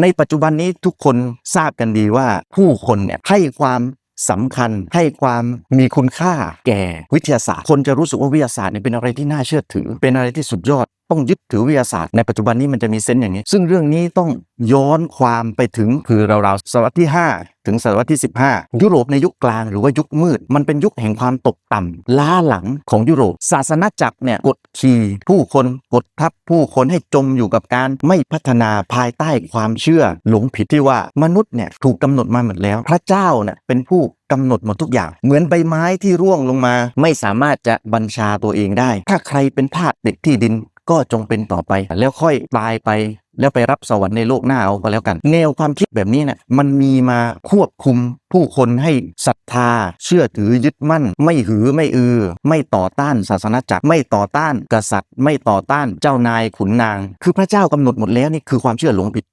ในปัจจุบันนี้ทุกคนทราบกันดีว่าผู้คนเนี่ยให้ความสำคัญให้ความมีคุณค่าแก่วิทยาศาสตร์ คนจะรู้สึกว่าวิทยาศาสตร์เนี่ยเป็นอะไรที่น่าเชื่อถือ เป็นอะไรที่สุดยอด ต้องยึดถือวิทยาศาสตร์ในปัจจุบันนี้มันจะมีเซนส์อย่างนี้ ซึ่งเรื่องนี้ต้องย้อนความไปถึงคือราวๆศตวรรษที่ 5 ถึงศตวรรษที่ 15 ยุโรปในยุคกลางหรือว่ายุคมืด มันเป็นยุคแห่งความตกต่ำล้าหลังของยุโรป ศาสนาจักรเนี่ยกดขี่ผู้คนกดทับผู้คนให้จมอยู่กับการไม่พัฒนาภายใต้ความเชื่อ หลงผิดที่ว่ามนุษย์เนี่ยถูกกำหนดมาหมดแล้ว พระเจ้าเนี่ยเป็นผู้กำหนดหมดทุกอย่าง เหมือนใบไม้ที่ร่วงลงมา ไม่สามารถจะบัญชาตัวเองได้ ถ้าใครเป็นทาสเด็กที่ดิน ก็จงเป็นต่อไป แล้วค่อยตายไป แล้วไปรับสวรรค์ในโลกหน้าเอาก็แล้วกัน แนวความคิดแบบนี้เนี่ยมันมีมาควบคุมผู้คนให้ศรัทธา เชื่อถือยึดมั่น ไม่หือไม่อือ ไม่ต่อต้านศาสนาจักรไม่ต่อต้านกษัตริย์ ไม่ต่อต้านเจ้านายขุนนาง คือพระเจ้ากำหนดหมดแล้วนี่คือความเชื่อหลงผิด